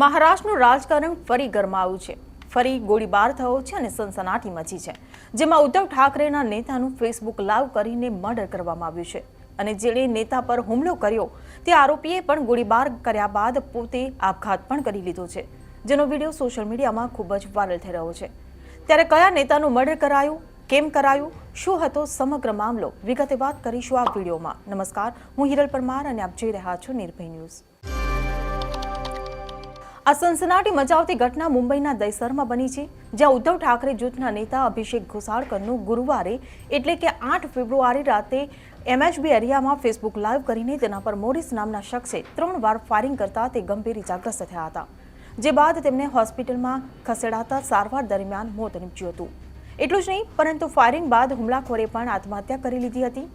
મહારાષ્ટ્રનું રાજકારણ ફરી ગરમાયું છે. ફરી ગોળીબાર થયો છે અને સનસનાટી મચી છે. જેમાં ઉદ્ધવ ઠાકરેના નેતાનું ફેસબુક લાઈવ કરીને મર્ડર કરવામાં આવ્યું છે. અને જેણે નેતા પર હુમલો કર્યો, તે આરોપીએ પણ ગોળીબાર કર્યા બાદ પોતે આપઘાત પણ કરી લીધો છે. જેનો વીડિયો સોશિયલ મીડિયામાં ખૂબ જ વાયરલ થઈ રહ્યો છે. ત્યારે કયા નેતાનું મર્ડર કરાયું, કેમ કરાયું, શું હતો સમગ્ર મામલો, વિગતે વાત કરીશું આ વિડીયોમાં. નમસ્કાર, હું હિરલ પરમાર અને આપ જોઈ રહ્યા છો નિર્ભય ન્યૂઝ. આ સનસનાટી મચાવતી ઘટના મુંબઈના દૈસરમાં બની છે, જ્યાં ઉદ્ધવ ઠાકરે જૂથના નેતા અભિષેક ઘોસાળકરનું ગુરુવારે, એટલે કે આઠ ફેબ્રુઆરી રાતે, એમએચબી એરિયામાં ફેસબુક લાઈવ કરીને તેના પર મોરિસ નામના શખ્સે ત્રણ વાર ફાયરિંગ કરતા તે ગંભીર ઇજાગ્રસ્ત થયા હતા, જે બાદ તેમને હોસ્પિટલમાં ખસેડાતા સારવાર દરમિયાન મોત નીપજ્યું હતું. એટલું જ નહીં, પરંતુ ફાયરિંગ બાદ હુમલાખોરે પણ આત્મહત્યા કરી લીધી હતી.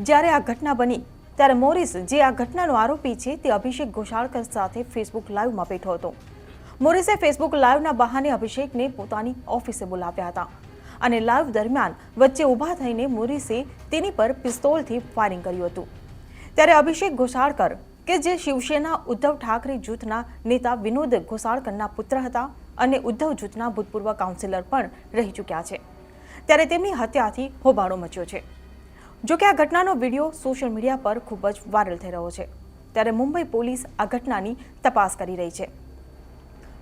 જ્યારે આ ઘટના બની ત્યારે મોરિસ જે આ ઘટનાનો આરોપી છે તે અભિષેક ઘોષાળકર સાથે ફેસબુક લાઈવમાં બેઠો હતો. મોરિસે ફેસબુક લાઈવના બહાને અભિષેકને પોતાની ઓફિસે બોલાવ્યા હતા અને લાઈવ દરમિયાન વચ્ચે ઊભા થઈને મોરિસે તેની પર પિસ્તોલથી ફાયરિંગ કર્યું હતું. ત્યારે અભિષેક ઘોષાળકર કે જે શિવસેના ઉદ્ધવ ઠાકરે જૂથના નેતા વિનોદ ઘોષાળકરના પુત્ર હતા અને ઉદ્ધવ જૂથના ભૂતપૂર્વ કાઉન્સિલર પણ રહી ચૂક્યા છે. ત્યારે તેમની હત્યાથી હોબાળો મચ્યો છે. જો કે આ ઘટનાનો વીડિયો સોશિયલ મીડિયા પર ખૂબ જ વાયરલ થઈ રહ્યો છે. ત્યારે મુંબઈ પોલીસ આ ઘટનાની તપાસ કરી રહી છે.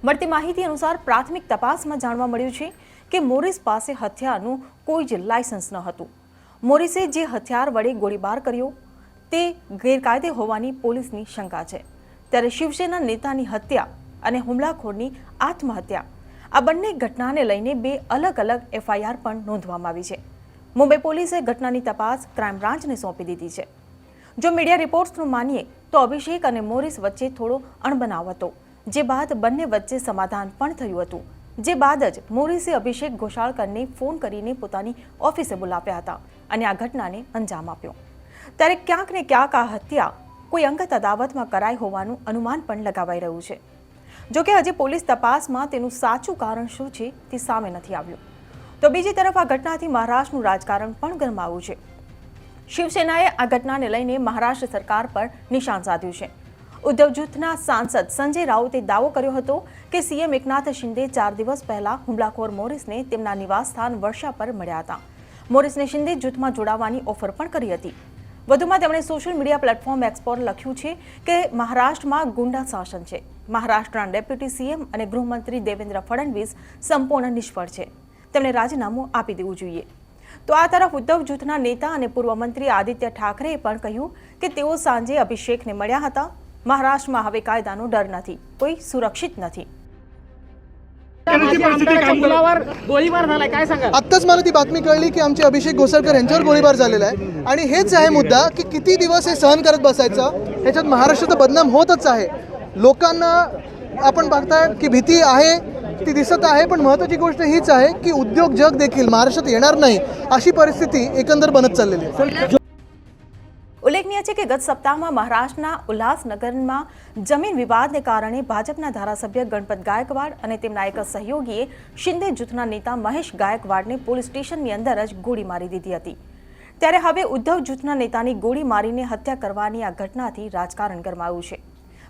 મળતી માહિતી અનુસાર પ્રાથમિક તપાસમાં જાણવા મળ્યું છે કે મોરિસ પાસે હથિયારનું કોઈ જ લાયસન્સ ન હતું. મોરિસે જે હથિયાર વડે ગોળીબાર કર્યો તે ગેરકાયદે હોવાની પોલીસની શંકા છે. ત્યારે શિવસેના નેતાની હત્યા અને હુમલાખોરની આત્મહત્યા આ બંને ઘટનાને લઈને બે અલગ અલગ એફઆઈઆર પણ નોંધવામાં આવી છે. મુંબઈ પોલીસે ઘટનાની તપાસ ક્રાઇમ બ્રાન્ચને સોંપી દીધી છે. જો મીડિયા રિપોર્ટ્સનું માનીએ તો અભિષેક અને મોરિસ વચ્ચે થોડો અણબનાવ હતો, જે બાદ બંને વચ્ચે સમાધાન પણ થયું હતું. જે બાદ જ મોરિસે અભિષેક ઘોષાળકરને ફોન કરીને પોતાની ઓફિસે બોલાવ્યા હતા અને આ ઘટનાને અંજામ આપ્યો. ત્યારે ક્યાંક ને ક્યાંક આ હત્યા કોઈ અંગત અદાવતમાં કરાઈ હોવાનું અનુમાન પણ લગાવાઈ રહ્યું છે. જોકે હજી પોલીસ તપાસમાં તેનું સાચું કારણ શું છે તે સામે નથી આવ્યું. તો બીજી તરફ આ ઘટનાથી મહારાષ્ટ્રનું રાજકારણ પણ ગરમાવું છે. શિવસેનાએ આ ઘટનાને લઈને મહારાષ્ટ્ર સરકાર પર નિશાન સાધ્યું છે. ઉદ્ધવ જૂથના સાંસદ સંજય રાઉતે દાવો કર્યો હતો કે સીએમ એકનાથ શિંદે ચાર દિવસ પહેલા હુમલાખોર મોરિસને તેમના નિવાસસ્થાન વર્ષા પર મળ્યા હતા. મોરિસને શિંદે જૂથમાં જોડાવાની ઓફર પણ કરી હતી. વધુમાં તેમણે સોશિયલ મીડિયા પ્લેટફોર્મ એક્સપોર લખ્યું છે કે મહારાષ્ટ્રમાં ગુંડા શાસન છે. મહારાષ્ટ્રના ડેપ્યુટી સીએમ અને ગૃહમંત્રી દેવેન્દ્ર ફડણવીસ સંપૂર્ણ નિષ્ફળ છે. તેમણે રાજીનામું આપી દેવું જોઈએ તો આ તરફ ઉદ્ધવ જૂથના નેતા અને પૂર્વ મંત્રી આદિત્ય ઠાકરેએ પણ કહ્યું કે તેઓ સાંજે અભિષેકને મળ્યા હતા મહારાષ્ટ્રમાં હવે કાયદાનો ડર નથી કોઈ સુરક્ષિત નથી माझे आमदाराच्या मुलावर गोळीबार झालाय काय सांगाल आत्ताच मला ती बातमी कळली की आमचे अभिषेक घोसरकर यांच्यावर गोळीबार झालेला आहे आणि हेच आहे मुद्दा की किती दिवस हे सहन करत बसायचं ह्याच्यात महाराष्ट्र तर बदनाम होतच आहे लोकांना आपण बघताय की भीती आहे ती दिसत आहे पण महत्त्वाची गोष्ट हीच आहे की उद्योग जग देखील महाराष्ट्रात येणार नाही अशी परिस्थिती एकंदर बनत चाललेली आहे ઉલ્લેખનીય છે કે ગત સપ્તાહમાં મહારાષ્ટ્રના ઉલ્હાસનગરમાં જમીન વિવાદને કારણે ભાજપના ધારાસભ્ય ગણપત ગાયકવાડ અને તેમના એક સહયોગીએ શિંદે જૂથના નેતા મહેશ ગાયકવાડને પોલીસ સ્ટેશનની અંદર જ ગોળી મારી દીધી હતી ત્યારે હવે ઉદ્ધવ જૂથના નેતાની ગોળી મારીને હત્યા કરવાની આ ઘટનાથી રાજકારણ ગરમાયું છે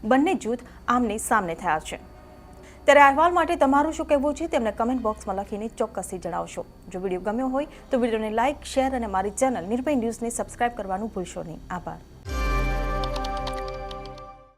બંને જૂથ આમને સામને થયા છે ત્યારે અહેવાલ માટે તમારું શું કહેવું છે તેમને કમેન્ટ બોક્સમાં લખીને ચોક્કસથી જણાવશો. જો વીડિયો ગમ્યો હોય તો વિડીયોને લાઇક શેર અને મારી ચેનલ નિર્ભય ન્યૂઝને સબસ્ક્રાઇબ કરવાનું ભૂલશો નહીં. આભાર.